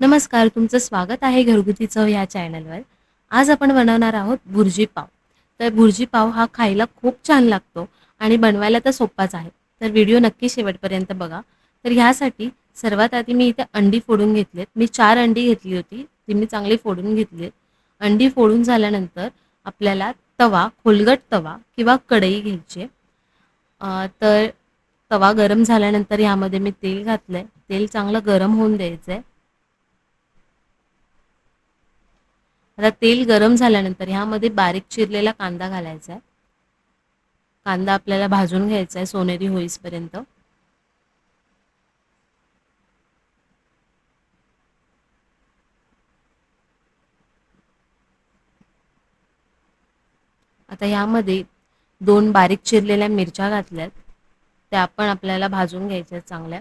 नमस्कार तुमचं स्वागत आहे घरगुती चव या चॅनलवर. आज आपण बनवणार आहोत भुर्जी पाव. तर भुर्जी पाव हा खायला खूप छान लागतो आणि बनवायला तर सोपाच आहे. तर व्हिडिओ नक्की शेवटपर्यंत बघा. तर ह्यासाठी सर्वात आधी मी इथे अंडी फोडून घेतलेत. मी चार अंडी घेतली होती ती मी चांगली फोडून घेतली अंडी फोडून झाल्यानंतर आपल्याला तवा खोलगट तवा किंवा कढई घ्यायची. आहे. तर तवा गरम झाल्यानंतर ह्यामध्ये मी तेल घातलं आहे तेल चांगलं गरम होऊन द्यायचं आहे आता तेल गरम झाल्यानंतर ह्यामध्ये बारीक चिरलेला कांदा घालायचा आहे. कांदा आपल्याला भाजून घ्यायचा आहे सोनेरी होईसपर्यंत. आता ह्यामध्ये दोन बारीक चिरलेल्या मिरच्या घातल्यात. त्या पण आपल्याला भाजून घ्यायच्या आहेत चांगल्या.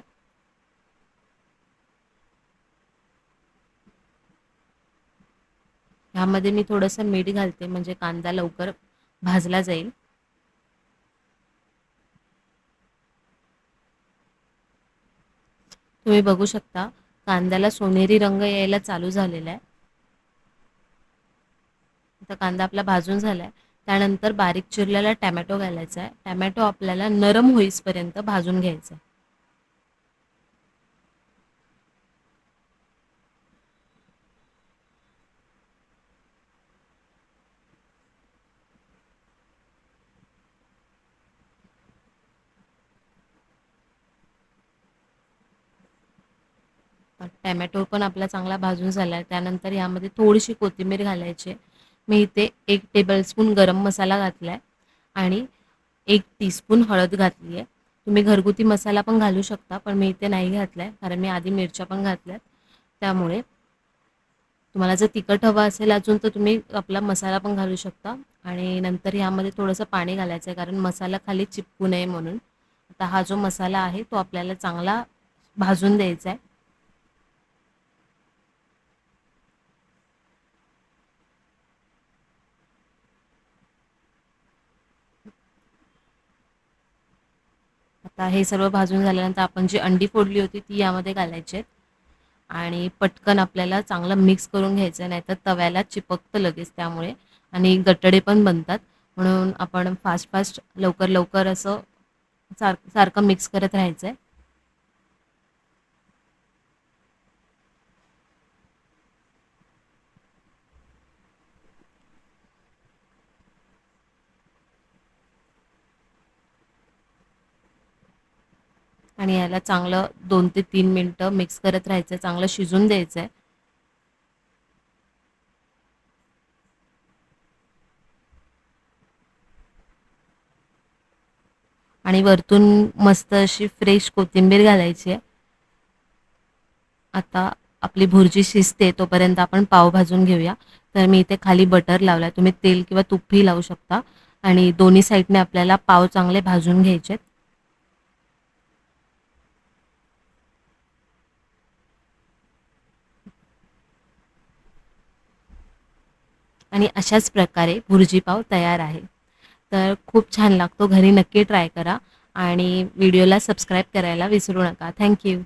ह्यामध्ये मी थोडंसं मीठ घालते म्हणजे कांदा लवकर भाजला जाईल. तुम्ही बघू शकता कांद्याला सोनेरी रंग यायला चालू झालेला आहे. आता कांदा आपला भाजून झाला आहे त्यानंतर बारीक चिरलेला टॅमॅटो घालायचा आहे. टॅमॅटो आपल्याला नरम होईसपर्यंत भाजून घ्यायचा आहे. टॅमॅटो पण आपला चांगला भाजून झाला. आहे त्यानंतर यामध्ये थोडीशी कोथिंबीर घालायची. मी इथे एक टेबलस्पून गरम मसाला घातला आहे आणि एक टीस्पून हळद घातली आहे तुम्ही घरगुती मसाला पण घालू शकता पण मी इथे नाही घातला आहे कारण मी आधी मिरच्या पण घातल्यात. त्यामुळे तुम्हाला जर तिखट हवं असेल अजून तर तुम्ही आपला मसाला पण घालू शकता. आणि नंतर ह्यामध्ये थोडंसं पाणी घालायचं आहे कारण मसाला खाली चिपकू नये म्हणून. आता हा जो मसाला आहे तो आपल्याला चांगला भाजून द्यायचा आहे आता हे सर्व भाजून झाल्यानंतर आपण जी अंडी फोडली होती ती यामध्ये घालायची आहेत. आणि पटकन आपल्याला चांगलं मिक्स करून घ्यायचं आहे नाहीतर तव्याला चिपकतं लगेच त्यामुळे. आणि गटडे पण बनतात. म्हणून आपण फास्ट फास्ट लवकर लवकर असं सार सारखं मिक्स करत राहायचं आहे. आणि याला चांगलं दोन ते तीन मिनटं मिक्स करत राहायचं आहे चांगलं शिजून द्यायचं आहे आणि वरतून मस्त अशी फ्रेश कोथिंबीर घालायची आहे. आता आपली भुर्जी शिजते तोपर्यंत आपण पाव भाजून घेऊया. तर मी इथे खाली बटर लावला तुम्ही तेल किंवा तुपही लावू शकता. आणि दोन्ही साईडने आपल्याला पाव चांगले भाजून घ्यायचे आणि अशाच प्रकारे भुर्जी पाव तयार आहे. तर खूप छान लागतो. घरी नक्की ट्राय करा आणि व्हिडिओला सबस्क्राईब करायला विसरू नका. थँक्यू